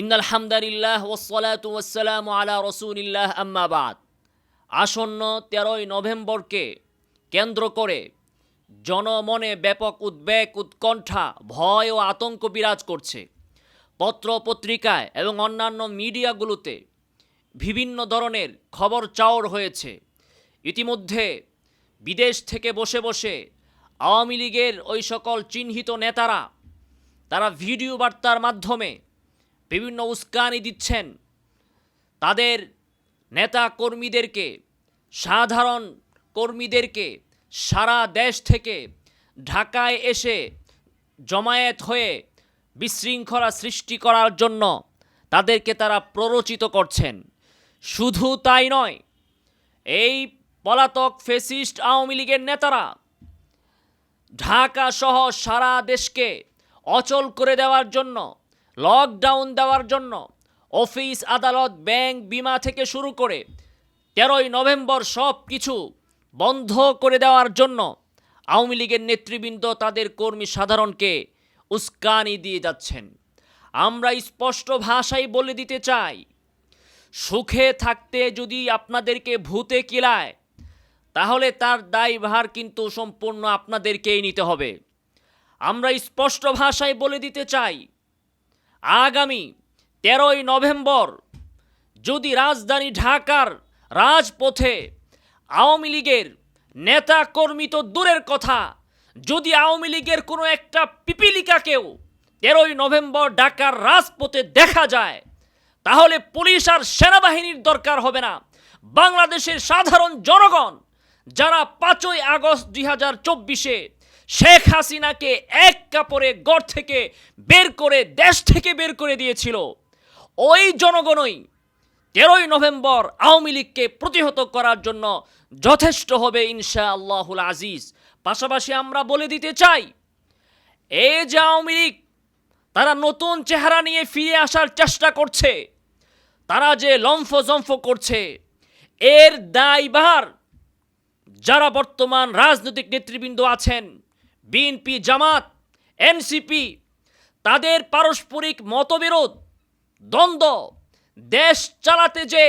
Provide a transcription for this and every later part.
ইন্নাল হামদালিল্লাহ ওসলাতু ওয়াসসালাম আলা রসুলিল্লাহ আম্মাবাদ আসন্ন তেরোই নভেম্বরকে কেন্দ্র করে জনমনে ব্যাপক উদ্বেগ, উৎকণ্ঠা, ভয় ও আতঙ্ক বিরাজ করছে। পত্র পত্রিকায় এবং অন্যান্য মিডিয়াগুলোতে বিভিন্ন ধরনের খবর চাওর হয়েছে। ইতিমধ্যে বিদেশ থেকে বসে বসে আওয়ামী লীগের ওই সকল চিহ্নিত নেতারা, তারা ভিডিও বার্তার মাধ্যমে বিভিন্ন উস্কানি দিচ্ছেন। তাদের নেতা কর্মীদেরকে সাধারণ কর্মীদেরকে সারা দেশ থেকে ঢাকায় এসে জমায়েত হয়ে বিশৃঙ্খলা সৃষ্টি করার জন্য তাদেরকে তারা প্ররোচিত করছেন। শুধু তাই নয়, এই পলাতক ফেসিস্ট আওয়ামী লীগের নেতারা ঢাকা সহ সারা দেশকে অচল করে দেওয়ার জন্য লকডাউন দেওয়ার জন্য অফিস, আদালত, ব্যাংক, বিমা থেকে শুরু করে তেরোই নভেম্বর সব কিছু বন্ধ করে দেওয়ার জন্য আওয়ামী লীগের নেতৃবৃন্দ তাদের কর্মী সাধারণকে উস্কানি দিয়ে যাচ্ছেন। আমরা স্পষ্ট ভাষায় বলে দিতে চাই, সুখে থাকতে যদি আপনাদেরকে ভূতে কিলায়, তাহলে তার দায়ভার কিন্তু সম্পূর্ণ আপনাদেরকেই নিতে হবে। আমরা স্পষ্ট ভাষায় বলে দিতে চাই আগামী তেরোই নভেম্বর যদি রাজধানী ঢাকার রাজপথে আওয়ামী লীগের নেতা কর্মী তো দূরের কথা, যদি আওয়ামী লীগের কোনো একটা পিপিলিকাকেও তেরোই নভেম্বর ঢাকার রাজপথে দেখা যায়, তাহলে পুলিশ আর সেনাবাহিনীর দরকার হবে না। বাংলাদেশের সাধারণ জনগণ যারা পাঁচই আগস্ট দুই হাজার চব্বিশে শেখ হাসিনাকে এক কাপড়ে গড় থেকে বের করে, দেশ থেকে বের করে দিয়েছিল। ওই জনগণই তেরোই নভেম্বর আওয়ামী লীগকে প্রতিহত করার জন্য যথেষ্ট হবে ইনশা আল্লাহুল আজিজ। পাশাপাশি আমরা বলে দিতে চাই, এই যে আওয়ামী লীগ, তারা নতুন চেহারা নিয়ে ফিরে আসার চেষ্টা করছে, তারা যে লম্ফ জম্ফ করছে, এর দায়ভার যারা বর্তমান রাজনৈতিক নেতৃবৃন্দ আছেন বিএনপি জামাত, এনসিপি, তাদের পারস্পরিক মতবিরোধ, দ্বন্দ্ব, দেশ চালাতে যে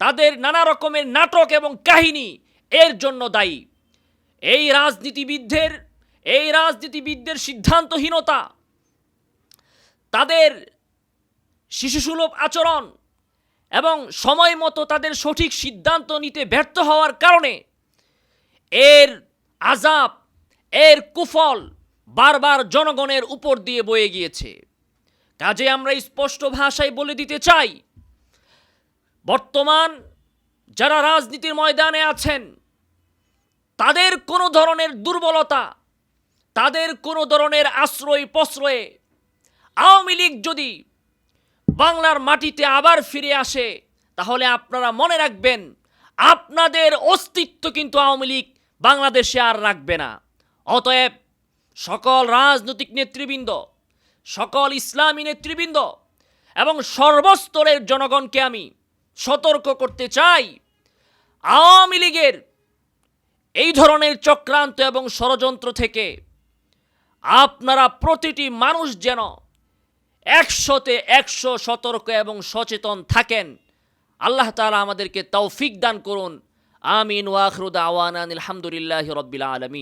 তাদের নানা রকমের নাটক এবং কাহিনী, এর জন্য দায়ী। এই রাজনীতিবিদদের এই রাজনীতিবিদদের সিদ্ধান্তহীনতা, তাদের শিশুসুলভ আচরণ এবং সময় মতো তাদের সঠিক সিদ্ধান্ত নিতে ব্যর্থ হওয়ার কারণে এর আজাব এর কুফল বারবার জনগণের উপর দিয়ে বয়ে গিয়েছে। কাজে আমরা স্পষ্ট ভাষায় বলে দিতে চাই, বর্তমান যারা রাজনীতির ময়দানে আছেন, তাদের কোনো ধরনের দুর্বলতা, তাদের কোনো ধরনের আশ্রয় প্রশ্রয়ে আওয়ামী লীগ যদি বাংলার মাটিতে আবার ফিরে আসে, তাহলে আপনারা মনে রাখবেন, আপনাদের অস্তিত্ব কিন্তু আওয়ামী লীগ বাংলাদেশে আর রাখবে না। অতএব সকল রাজনৈতিক নেতৃবৃন্দ, সকল ইসলামী নেতৃবৃন্দ এবং সর্বস্তরের জনগণকে আমি সতর্ক করতে চাই। আওয়ামী লীগের এই ধরনের চক্রান্ত এবং ষড়যন্ত্র থেকে আপনারা প্রতিটি মানুষ যেন একশোতে একশো সতর্ক এবং সচেতন থাকেন। আল্লাহ তাআলা আমাদেরকে তৌফিক দান করুন। আমিন ওয়াখরুদ আওয়ান আলহামদুলিল্লাহ রব্বিল আলমী